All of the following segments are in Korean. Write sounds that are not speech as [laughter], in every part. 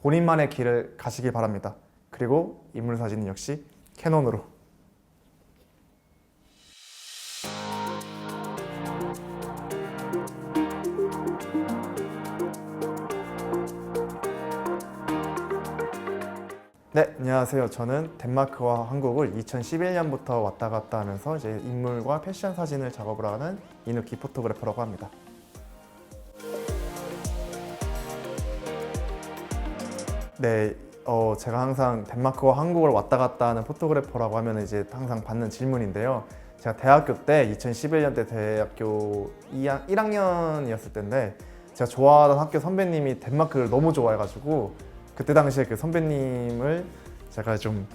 본인만의 길을 가시기 바랍니다. 그리고 인물 사진은 역시 캐논으로. 네, 안녕하세요. 저는 덴마크와 한국을 2011년부터 왔다 갔다 하면서 이제 인물과 패션 사진을 작업을 하는 이누키 포토그래퍼라고 합니다. 네, 어, 제가 항상 덴마크와 한국을 왔다 갔다 하는 포토그래퍼라고 하면 이제 항상 받는 질문인데요. 제가 대학교 때 2011년 때 대학교 2학, 1학년이었을 때인데 제가 좋아하던 학교 선배님이 덴마크를 너무 좋아해가지고 그때 당시에 그 선배님을 제가 좀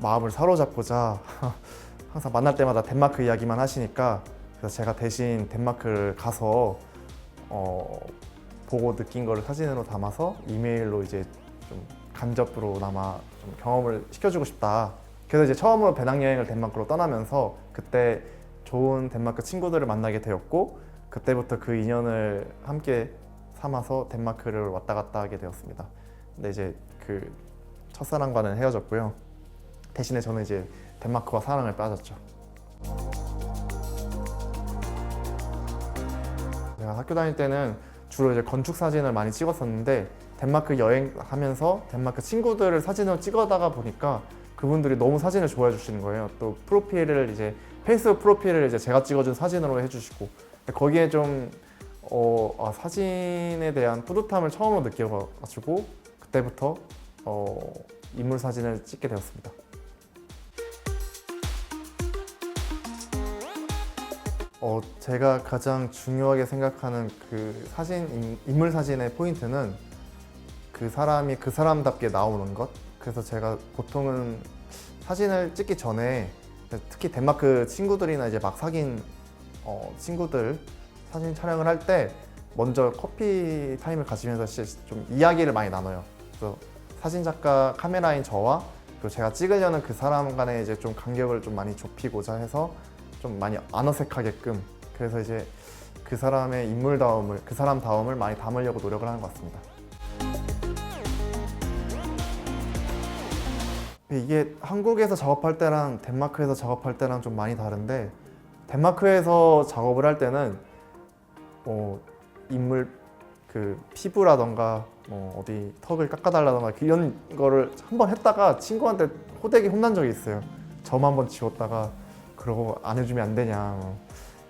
마음을 사로잡고자 [laughs] 항상 만날 때마다 덴마크 이야기만 하시니까 그래서 제가 대신 덴마크를 가서 어, 보고 느낀 거를 사진으로 담아서 이메일로 이제 좀 간접으로나마 좀 경험을 시켜주고 싶다. 그래서 이제 처음으로 배낭여행을 덴마크로 떠나면서 그때 좋은 덴마크 친구들을 만나게 되었고 그때부터 그 인연을 함께 삼아서 덴마크를 왔다 갔다 하게 되었습니다. 근데 이제 그 첫사랑과는 헤어졌고요. 대신에 저는 이제 덴마크와 사랑을 빠졌죠. 제가 학교 다닐 때는 주로 이제 건축 사진을 많이 찍었었는데 덴마크 여행하면서 덴마크 친구들을 사진으로 찍어다가 보니까 그분들이 너무 사진을 좋아해 주시는 거예요. 또 프로필을 이제 페이스북 프로필을 이제 제가 찍어준 사진으로 해주시고 거기에 좀 어, 아, 사진에 대한 뿌듯함을 처음으로 느껴가지고 그때부터 어, 인물 사진을 찍게 되었습니다. 어, 제가 가장 중요하게 생각하는 그 사진 인- 인물 사진의 포인트는 그 사람이 그 사람답게 나오는 것. 그래서 제가 보통은 사진을 찍기 전에 특히 덴마크 친구들이나 이제 막 사귄 어, 친구들 사진 촬영을 할 때 먼저 커피 타임을 가지면서 시- 좀 이야기를 많이 나눠요. 그래서 사진 작가 카메라인 저와 그리고 제가 찍으려는 그 사람 간의 이제 좀 간격을 좀 많이 좁히고자 해서 좀 많이 안 어색하게끔 그래서 이제 그 사람의 인물다움을 그 사람 다움을 많이 담으려고 노력을 하는 것 같습니다. 이게 한국에서 작업할 때랑 덴마크에서 작업할 때랑 좀 많이 다른데 덴마크에서 작업을 할 때는 뭐 인물 그 피부라던가 뭐 어디 턱을 깎아달라던가 이런 거를 한 번 했다가 친구한테 호되게 혼난 적이 있어요. 점 한 번 지웠다가 그러고 안 해주면 안 되냐. 뭐.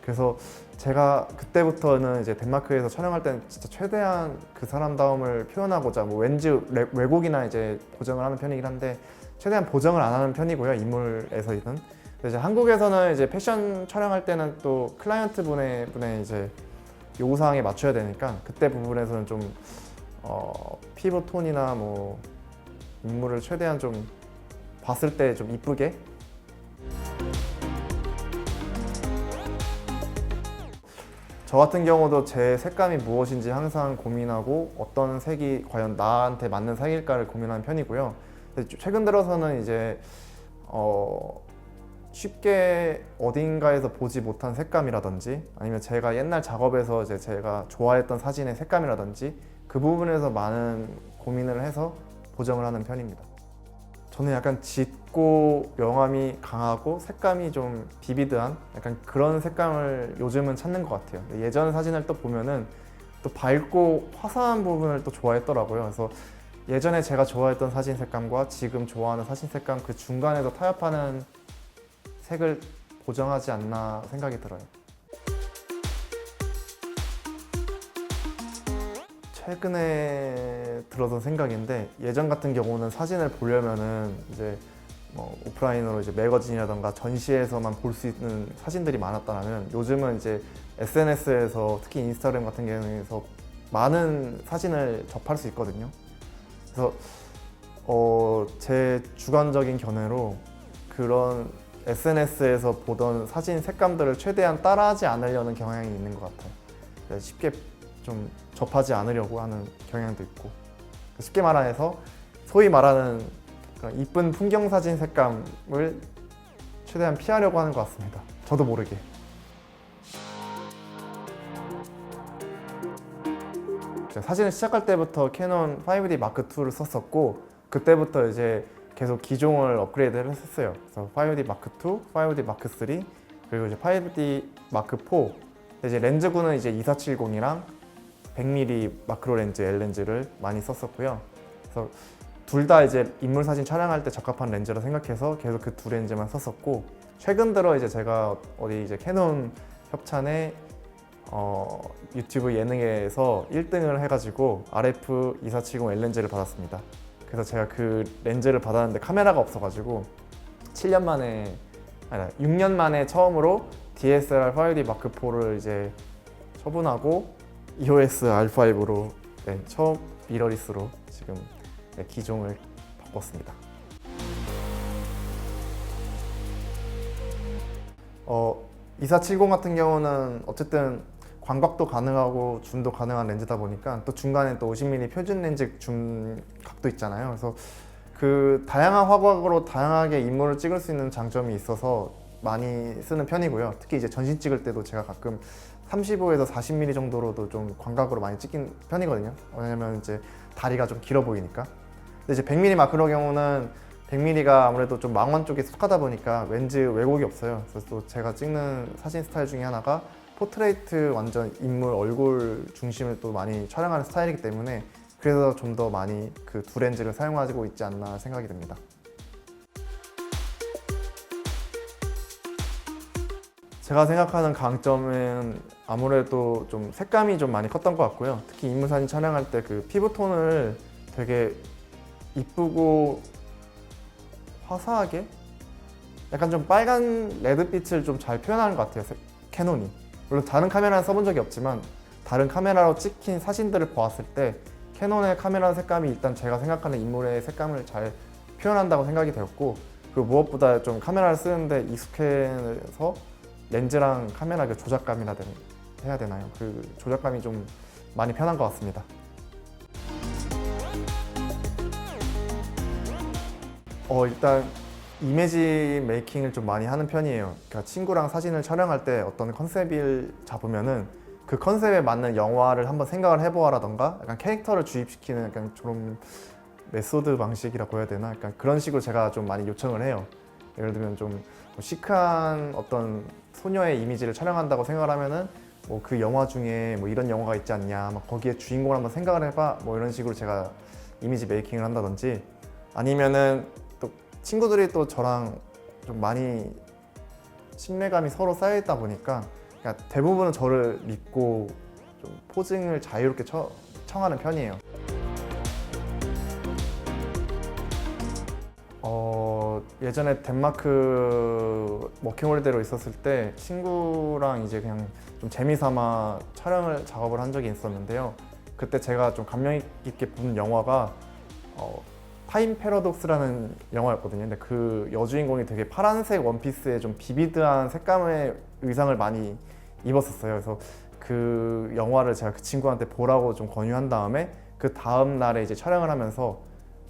그래서 제가 그때부터는 이제 덴마크에서 촬영할 때는 진짜 최대한 그 사람다움을 표현하고자 뭐 왠지 레- 왜곡이나 이제 보정을 하는 편이긴 한데 최대한 보정을 안 하는 편이고요 인물에서는. 이제 한국에서는 이제 패션 촬영할 때는 또 클라이언트 분의 분의 이제 요구 사항에 맞춰야 되니까 그때 부분에서는 좀 어, 피부 톤이나 뭐 인물을 최대한 좀 봤을 때 좀 이쁘게 저 같은 경우도 제 색감이 무엇인지 항상 고민하고 어떤 색이 과연 나한테 맞는 색일까를 고민하는 편이고요. 최근 들어서는 이제 어 쉽게 어딘가에서 보지 못한 색감이라든지 아니면 제가 옛날 작업에서 이제 제가 좋아했던 사진의 색감이라든지 그 부분에서 많은 고민을 해서 보정을 하는 편입니다. 저는 약간 짙고 명암이 강하고 색감이 좀 비비드한 약간 그런 색감을 요즘은 찾는 것 같아요. 예전 사진을 또 보면은 또 밝고 화사한 부분을 또 좋아했더라고요. 그래서 예전에 제가 좋아했던 사진 색감과 지금 좋아하는 사진 색감 그 중간에서 타협하는 색을 보정하지 않나 생각이 들어요. 최근에 들어서 생각인데 예전 같은 경우는 사진을 보려면은 이제 뭐 오프라인으로 이제 매거진이라던가 전시에서만 볼 수 있는 사진들이 많았다면 요즘은 이제 SNS에서 특히 인스타그램 같은 경우에서 많은 사진을 접할 수 있거든요. 그래서 어, 제 주관적인 견해로 그런 SNS에서 보던 사진 색감들을 최대한 따라하지 않으려는 경향이 있는 것 같아요. 쉽게 좀 접하지 않으려고 하는 경향도 있고 쉽게 말해서 소위 말하는 이쁜 풍경 사진 색감을 최대한 피하려고 하는 것 같습니다. 저도 모르게. 사진을 시작할 때부터 캐논 5D 마크 2를 썼었고 그때부터 이제 계속 기종을 업그레이드를 했었어요. 그래서 5D 마크 2, 5D 마크 3 그리고 이제 5D 마크 4 이제 렌즈군은 이제 2470이랑 100mm 마크로 렌즈 L 렌즈를 많이 썼었고요. 그래서 둘 다 이제 인물 사진 촬영할 때 적합한 렌즈라 생각해서 계속 그 두 렌즈만 썼었고 최근 들어 이제 제가 어디 이제 캐논 협찬에 어, 유튜브 예능에서 1등을 해가지고 RF 2470 L 렌즈를 받았습니다. 그래서 제가 그 렌즈를 받았는데 카메라가 없어가지고 7년 만에 아니 6년 만에 처음으로 DSLR 5D 마크 4를 이제 처분하고 EOS R5로 네, 처음 미러리스로 지금 네, 기종을 바꿨습니다. 어, 2470 같은 경우는 어쨌든 광각도 가능하고 줌도 가능한 렌즈다 보니까 또 중간에 또 50mm 표준 렌즈 줌 각도 있잖아요. 그래서 그 다양한 화각으로 다양하게 인물을 찍을 수 있는 장점이 있어서 많이 쓰는 편이고요. 특히 이제 전신 찍을 때도 제가 가끔 35에서 40mm 정도로도 좀 광각으로 많이 찍힌 편이거든요. 왜냐면 이제 다리가 좀 길어 보이니까. 근데 이제 100mm 마크로 경우는 100mm가 아무래도 좀 망원 쪽에 속하다 보니까 렌즈 왜곡이 없어요. 그래서 또 제가 찍는 사진 스타일 중에 하나가 포트레이트 완전 인물 얼굴 중심을 또 많이 촬영하는 스타일이기 때문에 그래서 좀 더 많이 그 두 렌즈를 사용하고 있지 않나 생각이 듭니다. 제가 생각하는 강점은 아무래도 좀 색감이 좀 많이 컸던 것 같고요. 특히 인물 사진 촬영할 때 그 피부 톤을 되게 이쁘고 화사하게 약간 좀 빨간 레드빛을 좀 잘 표현하는 것 같아요. 색- 캐논이. 물론 다른 카메라는 써본 적이 없지만 다른 카메라로 찍힌 사진들을 보았을 때 캐논의 카메라 색감이 일단 제가 생각하는 인물의 색감을 잘 표현한다고 생각이 되었고 그리고 무엇보다 좀 카메라를 쓰는데 익숙해서 렌즈랑 카메라 그 조작감이라 된- 해야 되나요? 그 조작감이 좀 많이 편한 것 같습니다. 어 일단 이미지 메이킹을 좀 많이 하는 편이에요. 그러니까 친구랑 사진을 촬영할 때 어떤 컨셉을 잡으면은 그 컨셉에 맞는 영화를 한번 생각을 해보아라던가 약간 캐릭터를 주입시키는 약간 좀 메소드 방식이라고 해야 되나? 약간 그런 식으로 제가 좀 많이 요청을 해요. 예를 들면 좀뭐 시크한 어떤 소녀의 이미지를 촬영한다고 생각을 하면은 뭐 그 영화 중에 뭐 이런 영화가 있지 않냐, 막 거기에 주인공을 한번 생각을 해봐, 뭐 이런 식으로 제가 이미지 메이킹을 한다든지 아니면은 또 친구들이 또 저랑 좀 많이 신뢰감이 서로 쌓여 있다 보니까 그러니까 대부분은 저를 믿고 좀 포징을 자유롭게 처- 청하는 편이에요. 어, 예전에 덴마크 워킹홀리데이로 있었을 때 친구랑 이제 그냥 좀 재미삼아 촬영을 작업을 한 적이 있었는데요. 그때 제가 좀 감명 깊게 본 영화가 어, 타임 패러독스라는 영화였거든요. 근데 그 여주인공이 되게 파란색 원피스에 좀 비비드한 색감의 의상을 많이 입었었어요. 그래서 그 영화를 제가 그 친구한테 보라고 좀 권유한 다음에 그 다음 날에 이제 촬영을 하면서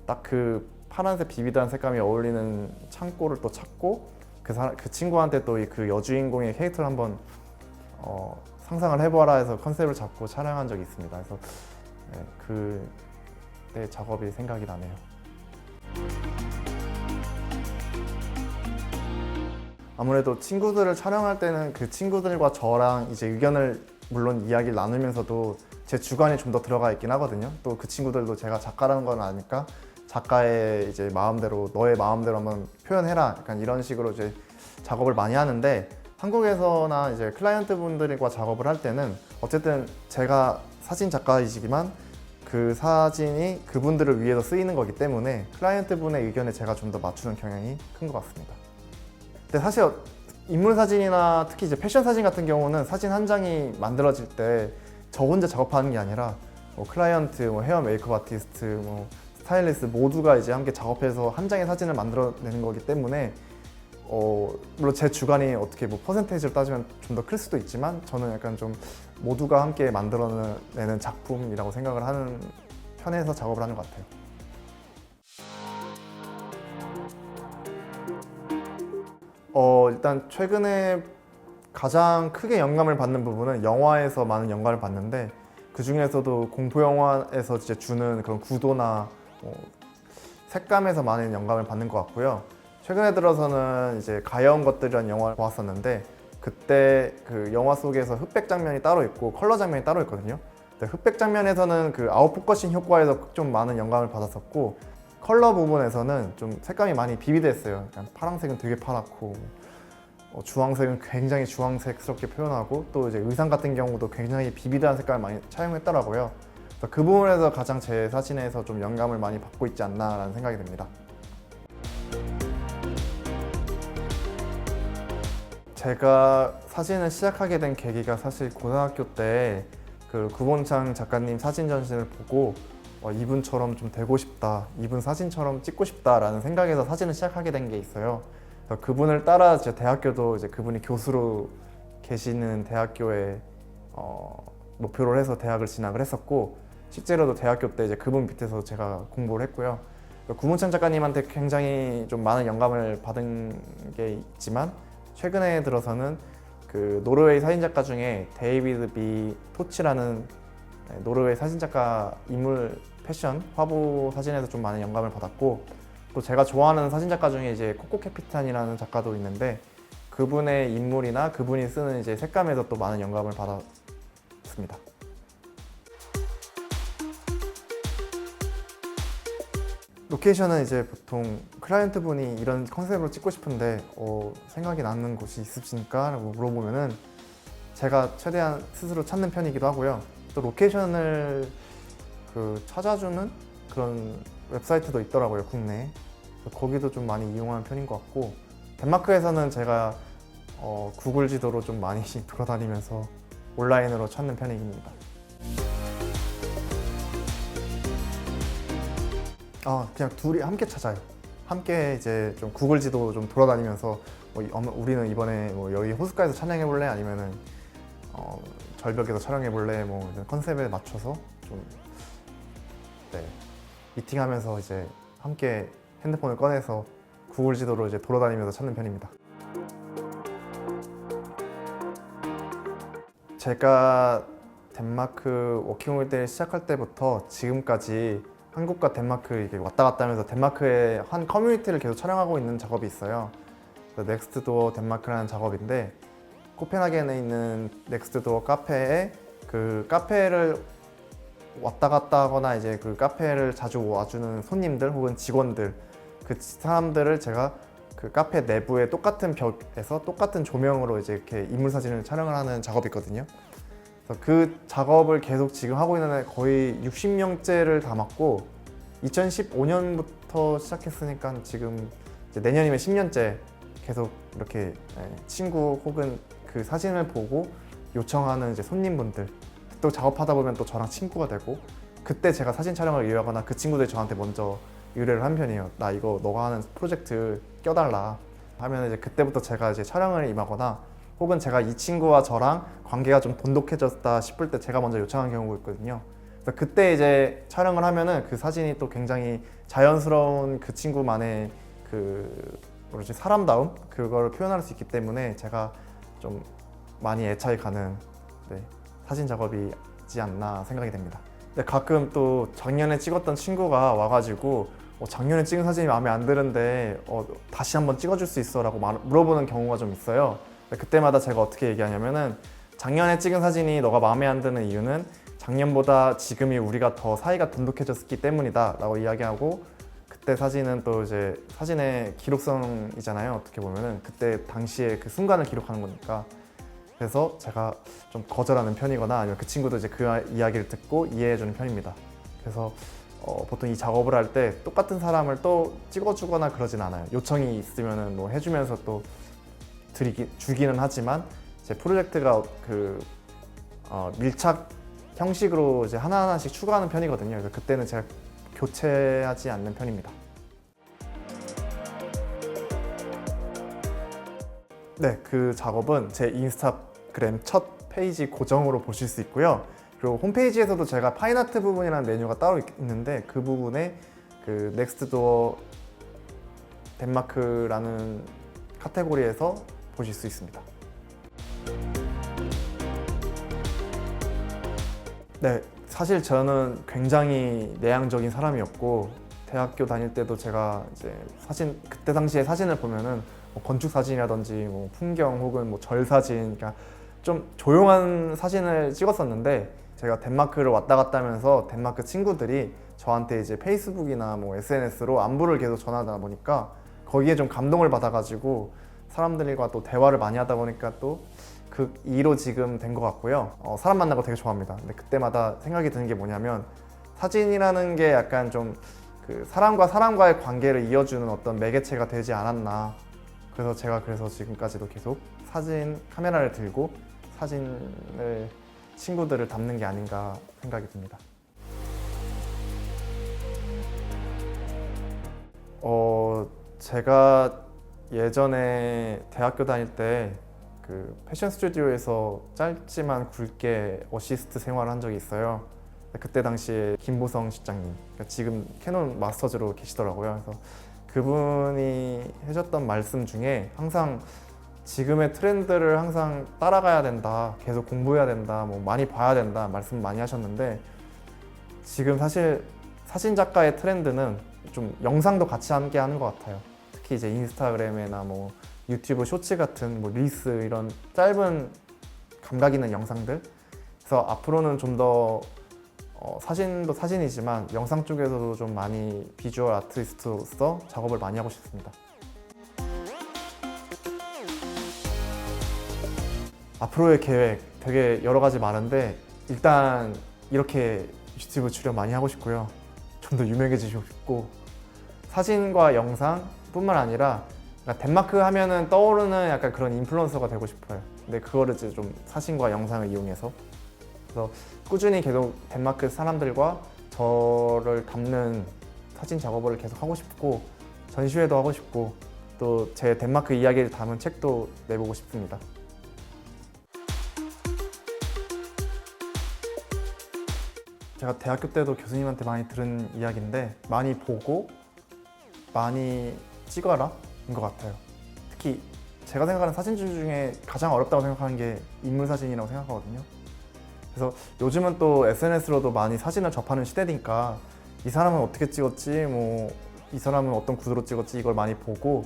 딱 그 파란색 비비드한 색감이 어울리는 창고를 또 찾고 그, 사, 그 친구한테 또 그 여주인공의 캐릭터를 한번 어, 상상을 해보아라 해서 컨셉을 잡고 촬영한 적이 있습니다. 그래서 네, 그때 작업이 생각이 나네요. 아무래도 친구들을 촬영할 때는 그 친구들과 저랑 이제 의견을 물론 이야기를 나누면서도 제 주관이 좀 더 들어가 있긴 하거든요. 또 그 친구들도 제가 작가라는 건 아니까 작가의 이제 마음대로 너의 마음대로 한번 표현해라. 약간 이런 식으로 이제 작업을 많이 하는데 한국에서나 이제 클라이언트 분들과 작업을 할 때는 어쨌든 제가 사진 작가이시지만 그 사진이 그분들을 위해서 쓰이는 거기 때문에 클라이언트 분의 의견에 제가 좀 더 맞추는 경향이 큰 것 같습니다. 근데 사실 인물 사진이나 특히 이제 패션 사진 같은 경우는 사진 한 장이 만들어질 때 저 혼자 작업하는 게 아니라 뭐 클라이언트, 뭐 헤어 메이크업 아티스트, 뭐 스타일리스트 모두가 이제 함께 작업해서 한 장의 사진을 만들어내는 거기 때문에 어, 물론 제 주관이 어떻게 뭐 퍼센테이지를 따지면 좀 더 클 수도 있지만 저는 약간 좀 모두가 함께 만들어내는 작품이라고 생각을 하는 편에서 작업을 하는 것 같아요. 어, 일단 최근에 가장 크게 영감을 받는 부분은 영화에서 많은 영감을 받는데 그 중에서도 공포 영화에서 이제 주는 그런 구도나 뭐 색감에서 많은 영감을 받는 것 같고요. 최근에 들어서는 이제 가여운 것들이라는 영화를 보았었는데 그때 그 영화 속에서 흑백 장면이 따로 있고 컬러 장면이 따로 있거든요. 근데 흑백 장면에서는 그 아웃포커싱 효과에서 좀 많은 영감을 받았었고 컬러 부분에서는 좀 색감이 많이 비비됐어요. 약간 파란색은 되게 파랗고 어, 주황색은 굉장히 주황색스럽게 표현하고 또 이제 의상 같은 경우도 굉장히 비비드한 색감을 많이 차용했더라고요. 그래서 그 부분에서 가장 제 사진에서 좀 영감을 많이 받고 있지 않나라는 생각이 듭니다. 제가 사진을 시작하게 된 계기가 사실 고등학교 때 그 구본창 작가님 사진 전신을 보고 어, 이분처럼 좀 되고 싶다, 이분 사진처럼 찍고 싶다라는 생각에서 사진을 시작하게 된 게 있어요. 그래서 그분을 따라 제 대학교도 이제 그분이 교수로 계시는 대학교에 어, 목표를 해서 대학을 진학을 했었고 실제로도 대학교 때 이제 그분 밑에서 제가 공부를 했고요. 그러니까 구문창 작가님한테 굉장히 좀 많은 영감을 받은 게 있지만 최근에 들어서는 그 노르웨이 사진 작가 중에 데이비드 비 토치라는 네, 노르웨이 사진 작가 인물 패션 화보 사진에서 좀 많은 영감을 받았고 또 제가 좋아하는 사진 작가 중에 이제 코코 캐피탄이라는 작가도 있는데 그분의 인물이나 그분이 쓰는 이제 색감에서 또 많은 영감을 받았습니다. 로케이션은 이제 보통 클라이언트 분이 이런 컨셉으로 찍고 싶은데 어, 생각이 나는 곳이 있으십니까? 라고 물어보면은 제가 최대한 스스로 찾는 편이기도 하고요. 또 로케이션을 그 찾아주는 그런 웹사이트도 있더라고요, 국내에. 거기도 좀 많이 이용하는 편인 것 같고 덴마크에서는 제가 어, 구글 지도로 좀 많이 [laughs] 돌아다니면서 온라인으로 찾는 편입니다. 아 그냥 둘이 함께 찾아요. 함께 이제 좀 구글 지도 좀 돌아다니면서 뭐 우리는 이번에 뭐 여기 호숫가에서 촬영해 볼래 아니면은 어, 절벽에서 촬영해 볼래 뭐 컨셉에 맞춰서 좀 네, 미팅하면서 이제 함께 핸드폰을 꺼내서 구글 지도로 이제 돌아다니면서 찾는 편입니다. 제가 덴마크 워킹홀리데이를 시작할 때부터 지금까지 한국과 덴마크 이게 왔다 갔다 하면서 덴마크의 한 커뮤니티를 계속 촬영하고 있는 작업이 있어요. 넥스트 도어 덴마크라는 작업인데 코펜하겐에 있는 넥스트 도어 카페에 그 카페를 왔다 갔다 하거나 이제 그 카페를 자주 와주는 손님들 혹은 직원들 그 사람들을 제가 그 카페 내부에 똑같은 벽에서 똑같은 조명으로 이제 이렇게 인물 사진을 촬영을 하는 작업이 있거든요. 그래서 그 작업을 계속 지금 하고 있는데 거의 60명째를 담았고 2015년부터 시작했으니까 지금 내년이면 10년째 계속 이렇게 예, 친구 혹은 그 사진을 보고 요청하는 이제 손님분들 또 작업하다 보면 또 저랑 친구가 되고 그때 제가 사진 촬영을 의뢰하거나 그 친구들이 저한테 먼저 의뢰를 한 편이에요. 나 이거 너가 하는 프로젝트 껴달라 하면 이제 그때부터 제가 이제 촬영을 임하거나 혹은 제가 이 친구와 저랑 관계가 좀 돈독해졌다 싶을 때 제가 먼저 요청한 경우가 있거든요. 그래서 그때 이제 촬영을 하면은 그 사진이 또 굉장히 자연스러운 그 친구만의 그 뭐지 사람다움 그걸 표현할 수 있기 때문에 제가 좀 많이 애착이 가는 네, 사진 작업이지 않나 생각이 됩니다. 근데 가끔 또 작년에 찍었던 친구가 와가지고 어, 작년에 찍은 사진이 마음에 안 드는데 어, 다시 한번 찍어줄 수 있어라고 말- 물어보는 경우가 좀 있어요. 그때마다 제가 어떻게 얘기하냐면은 작년에 찍은 사진이 너가 마음에 안 드는 이유는 작년보다 지금이 우리가 더 사이가 돈독해졌기 때문이다 라고 이야기하고 그때 사진은 또 이제 사진의 기록성이잖아요. 어떻게 보면은 그때 당시에 그 순간을 기록하는 거니까 그래서 제가 좀 거절하는 편이거나 아니면 그 친구도 이제 그 이야기를 듣고 이해해주는 편입니다. 그래서 어, 보통 이 작업을 할 때 똑같은 사람을 또 찍어주거나 그러진 않아요. 요청이 있으면은 뭐 해주면서 또 드리기 주기는 하지만 제 프로젝트가 그 어, 밀착 형식으로 이제 하나하나씩 추가하는 편이거든요. 그래서 그때는 제가 교체하지 않는 편입니다. 네, 그 작업은 제 인스타그램 첫 페이지 고정으로 보실 수 있고요. 그리고 홈페이지에서도 제가 파인아트 부분이라는 메뉴가 따로 있- 있는데 그 부분에 그 넥스트 도어 덴마크라는 카테고리에서 보실 수 있습니다. 네, 사실 저는 굉장히 내향적인 사람이었고 대학교 다닐 때도 제가 이제 사진 그때 당시에 사진을 보면은 뭐 건축 사진이라든지 뭐 풍경 혹은 뭐 절 사진, 그러니까 좀 조용한 사진을 찍었었는데 제가 덴마크를 왔다 갔다 하면서 덴마크 친구들이 저한테 이제 페이스북이나 뭐 SNS로 안부를 계속 전하다 보니까 거기에 좀 감동을 받아가지고 사람들과 또 대화를 많이 하다 보니까 또그 이로 지금 된 것 같고요. 어, 사람 만나는 거 되게 좋아합니다. 근데 그때마다 생각이 드는 게 뭐냐면 사진이라는 게 약간 좀 그 사람과 사람과의 관계를 이어주는 어떤 매개체가 되지 않았나. 그래서 제가 그래서 지금까지도 계속 사진 카메라를 들고 사진을 친구들을 담는 게 아닌가 생각이 듭니다. 어, 제가 예전에 대학교 다닐 때 그 패션 스튜디오에서 짧지만 굵게 어시스트 생활을 한 적이 있어요. 그때 당시에 김보성 실장님, 그러니까 지금 캐논 마스터즈로 계시더라고요. 그래서 그분이 해줬던 말씀 중에 항상 지금의 트렌드를 항상 따라가야 된다, 계속 공부해야 된다, 뭐 많이 봐야 된다 말씀 많이 하셨는데 지금 사실 사진 작가의 트렌드는 좀 영상도 같이 함께 하는 것 같아요. 특히 이제 인스타그램이나 뭐 유튜브 쇼츠 같은 뭐 릴스 이런 짧은 감각 있는 영상들. 그래서 앞으로는 좀더 어, 사진도 사진이지만 영상 쪽에서도 좀 많이 비주얼 아티스트로서 작업을 많이 하고 싶습니다. 앞으로의 계획 되게 여러 가지 많은데 일단 이렇게 유튜브 출연 많이 하고 싶고요. 좀 더 유명해지고 싶고 사진과 영상 뿐만 아니라 그러니까 덴마크 하면은 떠오르는 약간 그런 인플루언서가 되고 싶어요. 근데 그거를 이제 좀 사진과 영상을 이용해서 그래서 꾸준히 계속 덴마크 사람들과 저를 담는 사진 작업을 계속 하고 싶고 전시회도 하고 싶고 또 제 덴마크 이야기를 담은 책도 내보고 싶습니다. 제가 대학교 때도 교수님한테 많이 들은 이야기인데 많이 보고 많이 찍어라 인 것 같아요. 특히 제가 생각하는 사진주 중에 가장 어렵다고 생각하는 게 인물 사진이라고 생각하거든요. 그래서 요즘은 또 SNS로도 많이 사진을 접하는 시대니까 이 사람은 어떻게 찍었지, 뭐 이 사람은 어떤 구도로 찍었지 이걸 많이 보고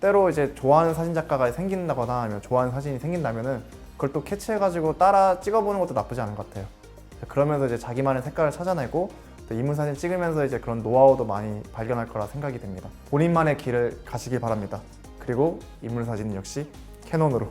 때로 이제 좋아하는 사진 작가가 생긴다거나 아니면 좋아하는 사진이 생긴다면은 그걸 또 캐치해가지고 따라 찍어보는 것도 나쁘지 않은 것 같아요. 그러면서 이제 자기만의 색깔을 찾아내고 또 인물 사진 찍으면서 이제 그런 노하우도 많이 발견할 거라 생각이 됩니다. 본인만의 길을 가시기 바랍니다. 그리고 인물 사진 역시 캐논으로